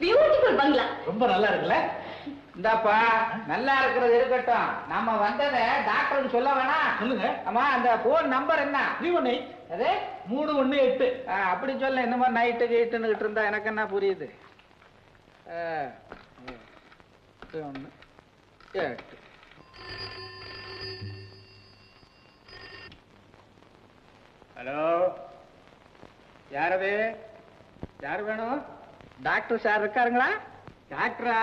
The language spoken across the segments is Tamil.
பியூட்டிஃபுல் பங்களா ரொம்ப நல்லா இருக்குல்ல? இந்தாப்பா நல்லா இருக்கிறது இருக்கட்டும். நம்ம வந்ததை டாக்டருக்கு சொல்ல வேணாம் சொல்லுங்க. ஆமா அந்த போன் நம்பர் என்ன? த்ரீ ஒன் எயிட் அது? மூணு ஒண்ணு எட்டு. அப்படி சொல்ல இந்த மாதிரி நைட்டு கீட்டுன்னுகிட்டு இருந்தா எனக்கு என்ன புரியுது? ஆ, எட்டு. ஹலோ? யார் அது யார் வேணும்? டாக்டர் சார் இருக்காருங்களா? டாக்டரா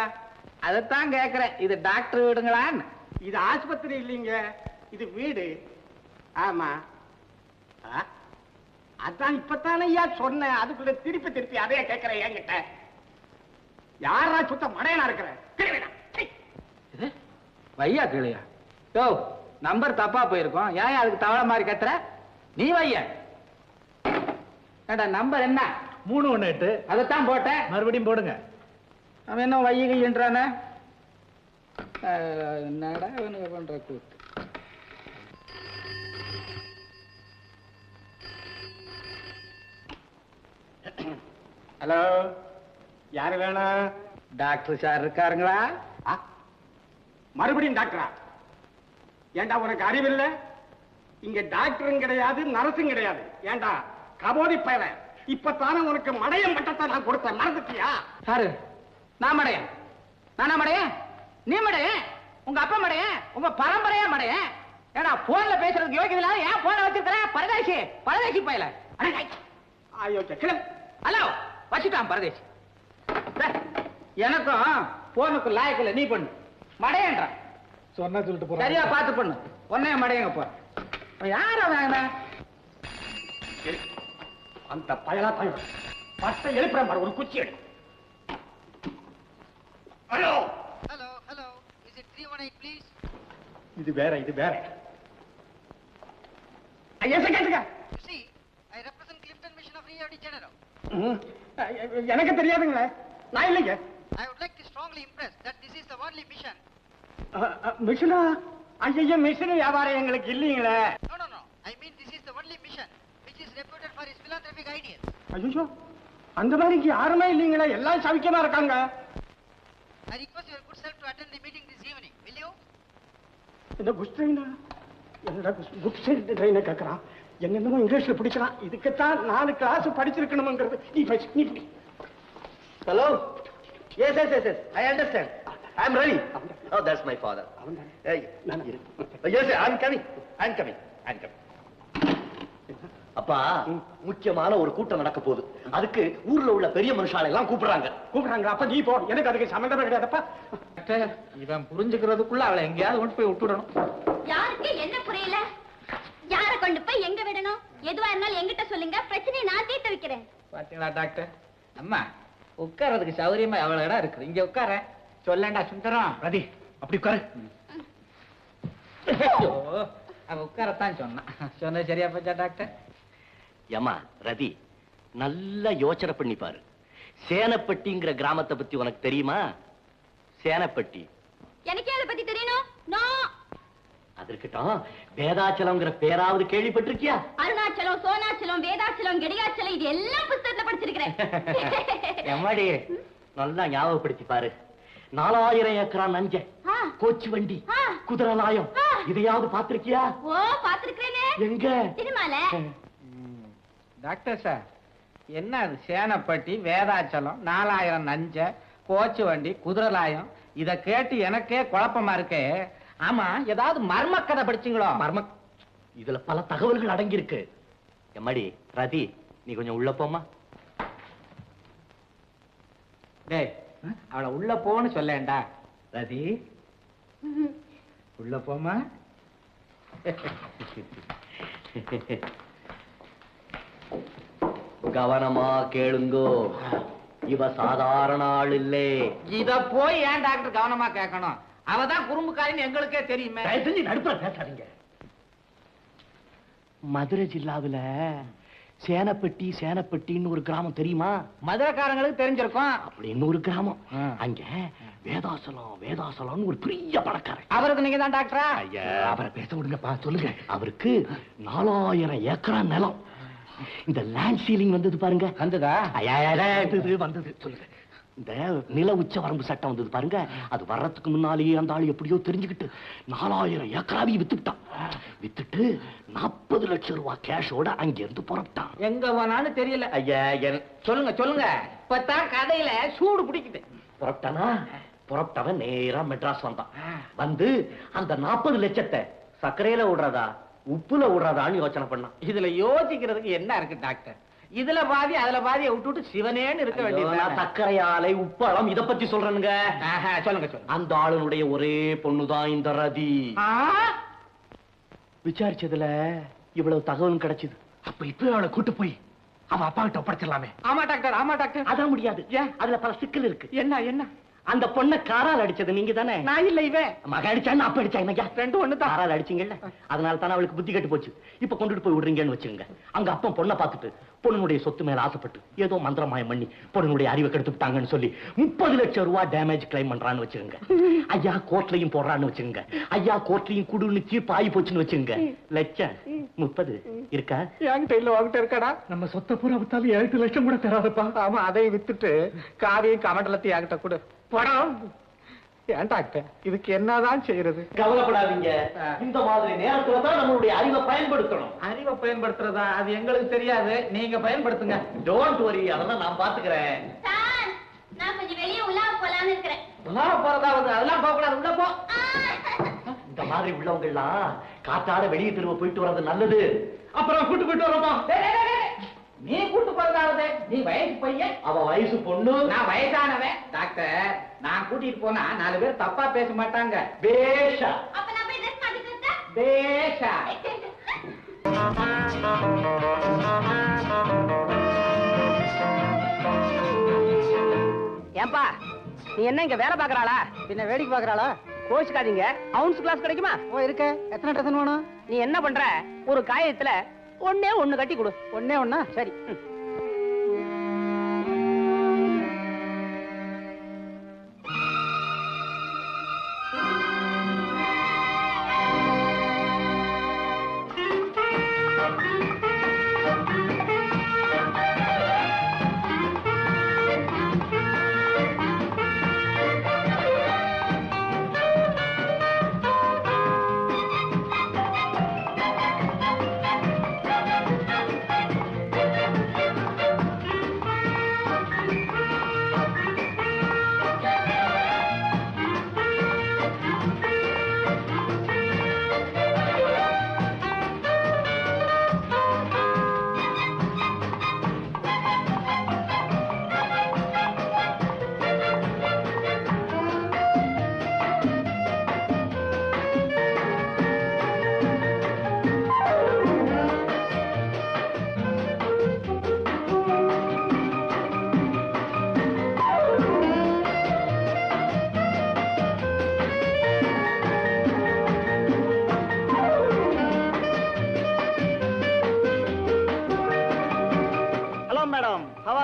அதைத்தான் கேட்குறேன் இது டாக்டர் வீடுங்களான்னு. இது ஆஸ்பத்திரி இல்லைங்க. இது வீடு. ஆமா. ஆ? அதான் இப்பத்தானே ஐயா சொன்னேன். அதுக்குள்ள திருப்பி திருப்பி அதையே கேட்கிறேன் என்கிட்ட. யாரா சுத்த மடையனா இருக்கிறேன் இது? வையா கிளியா யோ நம்பர் தப்பா போயிருக்கோம். ஏன் அதுக்கு தவளை மாதிரி கத்துற? நீ வைய நம்பர் என்ன? மூணு ஒண்ணு எட்டு. அதைத்தான் போட்டேன். மறுபடியும் போடுங்க. அவன் என்ன வையகின்றானே என்னடா இவனுக்கு பண்ற கூத்து? ஹலோ யாரு வேணும் டாக்டர் சார் இருக்காருங்களா? மறுபடியும் டாக்டரா? ஏண்டா உனக்கு அறிவில்ல? இங்க டாக்டரும் கிடையாது நர்ஸும் கிடையாது. ஏண்டா? கபோதி பயல இப்பத்தானே உனக்கு மடையம் பட்டத்தை நான் கொடுத்தேன். மறந்துட்டியா? சாரு நான் மடையன். நானா மடையன்? நீ மடையன்? உங்க அப்பா மடையன்? உங்க பரம்பரையா மடையன்? ஏடா போன்ல பேசுறதுக்கு யோகியது ஏன் போன வச்சிருக்கிற? பரதேசி பரதேசி பயல. ஹலோ வச்சுட்டான் பரதேசி. எனக்கும் போனுக்கு லாயக்கில்ல நீ பண்ணு. மடையன்றான் சொன்னா சொல்லிட்டு போறேன். சரியா பார்த்து பண்ணு. உன்னைய மடையங்க போ யார வாங்கின அந்த பயலா பயல் பட்டை எழுப்புற மாதிரி ஒரு குச்சி எடு hello Hello, hello. Is it 318, please? இது வேற இது வேற Janeiro. ம். எனக்கு தெரியாதுங்களே நான் இல்லைங்க I would like to strongly impress that this is the only mission. மிஷினா ஐயா மிஷின் வியாபாரம் எங்களுக்கு இல்லைங்களே ஐயோ அந்த மாதிரி இங்க யாருமே இல்லைங்களே எல்லாம் சவிக்கமா இருக்காங்க I request your good self to attend the meeting this evening. Will you? இந்த குட் ட்ரெயினா என்னடா குட் சைடு ட்ரெயினை கேட்கறான் என்னென்னமோ இங்கிலீஷ்ல பிடிக்கிறான் இதுக்குத்தான் நாலு கிளாஸ் படிச்சிருக்கணுங்கிறது நீ பேசு நீ பிடி Hello? Yes, yes, yes, yes. I understand. I'm ready. Oh, that's my father. Hey, yes, sir, I'm coming. I'm coming. I'm coming. அப்பா முக்கியமான ஒரு கூட்டம் நடக்க போகுது. அதுக்கு ஊர்ல உள்ள பெரிய மனுஷாலை எல்லாம் கூப்பிடுறாங்க. கூப்பிடுறாங்க அப்ப நீ போ. எனக்கு அதுக்கு சம்மந்தமே கிடையாதப்பா. இவன் புரிஞ்சுக்கிறதுக்குள்ள அவளை எங்கேயாவது கொண்டு போய் விட்டுடணும். யாருக்கு என்ன புரியல? யார கொண்டு போய் எங்க விடணும்? எதுவா இருந்தாலும் எங்கிட்ட சொல்லுங்க. பிரச்சனையை நான் தீர்த்து வைக்கிறேன். பாத்தீங்களா டாக்டர்? அம்மா உட்கார்றதுக்கு சௌகரியமா எவ்வளவு இடம் இருக்குது இங்க உட்கார சொல்லண்டா சுந்தரம். ரதி அப்படி உட்காரு. அவ உட்காரத்தான் சொன்னான். சொன்னது சரியா போச்சா டாக்டர்? ஏமா ரதி நல்லா யோசனை பண்ணி பாரு. சேனப்பட்டிங்கிற கிராமத்தை பத்தி உனக்கு தெரியுமா? சேனப்பட்டி. எனக்கே அதை பத்தி தெரியணும். நோ. அது இருக்கட்டும். வேதாச்சலம்ங்கிற பேராவது கேள்விப்பட்டிருக்கியா? அருணாச்சலம் சோனாச்சலம் வேதாச்சலம் கெடியாச்சலம் இது எல்லாம் புஸ்தகத்துல படிச்சிருக்கிறேன். எம்மாடி? நல்லா ஞாபகப்படுத்தி பாரு. நாலாயிரம் ஏக்கரா நஞ்ச. கோச்சு வண்டி. குதிரை லாயம். இதையாவது பாத்திருக்கியா ஓ பாத்துருக்கிறேனே எங்க? சினிமால? டாக்டர் சார் என்ன அது சேனப்பட்டி வேதாச்சலம் நாலாயிரம் நஞ்ச கோச்சு வண்டி குதிரலாயம் இத கேட்டு எனக்கே குழப்பமா இருக்கே. ஆமா ஏதாவது மர்ம கதை படிச்சீங்களோ? மர்ம இதுல பல தகவல்கள் அடங்கி இருக்கு எம்மாடி ரதி நீ கொஞ்சம் உள்ள போமா டேய் அவளை உள்ள போன்னு சொல்லேன்டா. ரதி உள்ள போமா கவனமா கேளுங்கோ. இவ சாதாரண ஆள் இல்லே இத போய் ஏன் டாக்டர் கவனமா கேட்கணும்? அவதான் குறும்புக்காரின்னு எங்களுக்கே தெரியுமே. தயவு செஞ்சு நடுப்புற பேசாதீங்க. மதுரை ஜில்லாவுல சேனப்பட்டி சேனப்பட்டின்னு ஒரு கிராமம் தெரியுமா? மதுரைக்காரங்களுக்கு தெரிஞ்சிருக்கும். அப்படின்னு ஒரு கிராமம். அங்க வேதாசலம் வேதாசலம்னு ஒரு பெரிய பணக்காரன் அவருக்கு நீங்க தான் டாக்டரா அவரை பேச விடுங்கப்பா சொல்லுங்க. அவருக்கு நாலாயிரம் ஏக்கரா நிலம். இந்த லேண்ட் சீலிங் வந்தது பாருங்க. வந்ததா? வந்தது வந்தது. சொல்லுங்க. இந்த நில உச்ச வரம்பு சட்டம் வந்தது பாருங்க. அது வர்றதுக்கு முன்னாலேயே அந்த ஆள் எப்படியோ தெரிஞ்சுக்கிட்டு நாலாயிரம் ஏக்கராவி வித்துட்டான் வித்துட்டு நாற்பது லட்சம் ரூபாய் கேஷோட அங்க இருந்து புறப்பட்டான். எங்க போனான்னு தெரியல. ஐயா சொல்லுங்க சொல்லுங்க. இப்பதான் கதையில சூடு பிடிக்குது. புறப்பட்டானா? புறப்பட்டவன் நேரா மெட்ராஸ் வந்தான். வந்து அந்த நாற்பது லட்சத்தை சர்க்கரையில விடுறதா? உப்புல விடுறதான்னு யோசனை பண்ணான். இதுல யோசிக்கிறதுக்கு என்ன இருக்கு டாக்டர் இதுல பாதி அதுல பாதியை விட்டுட்டு சிவனேன்னு இருக்க வேண்டியது சர்க்கரை ஆலை உப்பளம் இத பத்தி சொல்றேனுங்க. சொல்லுங்க சொல்லுங்க. அந்த ஆளுனுடைய ஒரே பொண்ணுதான் இந்த ரதி. விசாரிச்சதுல இவ்வளவு தகவல் கிடைச்சது. அப்ப இப்ப அவளை கூட்டு போய் அவ அப்பா கிட்ட ஒப்படைச்சிடலாமே. ஆமா டாக்டர் ஆமா டாக்டர் அதான் முடியாது. ஏன்? அதுல பல சிக்கல் இருக்கு. என்ன என்ன? அந்த பொண்ணை காரால் அடிச்சது நீங்க தானே நான் இல்ல இவன். மக அடிச்சான்னு அப்ப அடிச்சா என்னய்யா ரெண்டும் ஒண்ணுதான். காரால் அடிச்சீங்கல்ல? அதனால தானே அவளுக்கு புத்தி கெட்டு போச்சு. இப்ப கொண்டுட்டு போய் விடுறீங்கன்னு வச்சுங்க அங்க அப்பா பொண்ணை பார்த்துட்டு பொண்ணுடைய சொத்து மேல ஆசைப்பட்டு ஏதோ மந்திரமாயம் பண்ணி பொண்ணுடைய அறிவை கெடுத்துட்டாங்கன்னு சொல்லி முப்பது லட்சம் ரூபாய் டேமேஜ் கிளைம் பண்றான்னு வச்சுங்க ஐயா கோர்ட்லயும் போடுறான்னு வச்சுங்க ஐயா கோர்ட்லயும் குடுன்னு சீப் ஆகி போச்சுன்னு வச்சுங்க லட்சம் முப்பது இருக்கா? என்கிட்ட இல்ல உங்ககிட்ட இருக்காடா? நம்ம சொத்தை பூரா வித்தாலும் எட்டு லட்சம் கூட தராதப்பா. ஆமா அதையும் வித்துட்டு காவியும் கமண்டலத்தையும் என்கிட்ட கொடு. படம் ஏன் டாக்டர் இதுக்கு என்னதான் செய்யறது? கவலைப்படாதீங்க. இந்த மாதிரி நேரத்துல தான் நம்மளுடைய அறிவை பயன்படுத்தணும். அறிவை பயன்படுத்துறதா? அது எங்களுக்கு தெரியாது. நீங்க பயன்படுத்துங்க. டோன்ட் வரி அதெல்லாம் நான் பாத்துக்கிறேன் நான் கொஞ்சம் வெளியே உலாவ போலான்னு இருக்கிறேன். உலாவ போறதாவது அதெல்லாம் போக கூடாது உள்ள போ. இந்த மாதிரி உள்ளவங்க எல்லாம் காத்தாட வெளியே திரும்ப போயிட்டு வர்றது நல்லது. அப்புறம் கூட்டு போயிட்டு வரோமா? டேய், டேய், டேய், டேய். நீ கூட்டு போறதாவது நீ வயசு பையன்? அவ வயசு பொண்ணு. நான் வயசானவன். டாக்டர் நான் கூட்டிட்டு போனா நாலு பேர் தப்பா பேச மாட்டாங்க. பேஷா. பேஷா. ஏன்பா நீ என்ன இங்க வேலை பாக்குறாளா பின்ன வேடிக்கை பாக்குறாளா கோச்சுக்காதீங்க அவுன்ஸ் கிளாஸ் கிடைக்குமா? ஓ இருக்க. எத்தனை டசன் வேணும்? நீ என்ன பண்ற? ஒரு காயத்துல ஒண்ணே ஒண்ணு கட்டி கொடு. ஒண்ணே ஒண்ணா? சரி.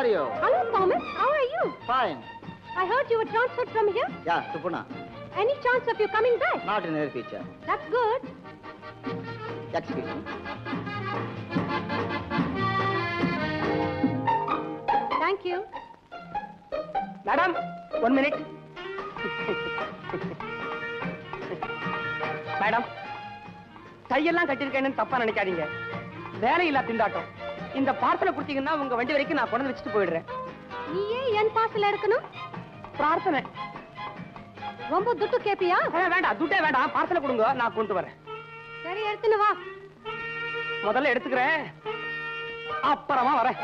You Hello, Thomas. How are you? Fine I heard you were transferred from here. Yeah சுப்புனா Any chance of you coming back? Not in near future That's good. Excuse me Thank you. Madam one minute madam கையெல்லாம் கட்டியிருக்கேன்னு தப்பா நினைக்காதீங்க வேலையில்லா திண்டாட்டம் இந்த பார்சலை கொடுத்தீங்கன்னா உங்க வண்டி வரைக்கும் நான் கொண்டு வந்து வச்சுட்டு போயிடுறேன். நீ ஏன் என் பார்சல் எடுக்கணும்? பிரார்த்தனை ரொம்ப துட்டு கேப்பியா? வேண்டாம் துட்டே வேண்டாம் பார்சலை கொடுங்க நான் கொண்டு வரேன். சரி எடுத்துன்னு வா. முதல்ல எடுத்துக்கிறேன். அப்புறமா வரேன்.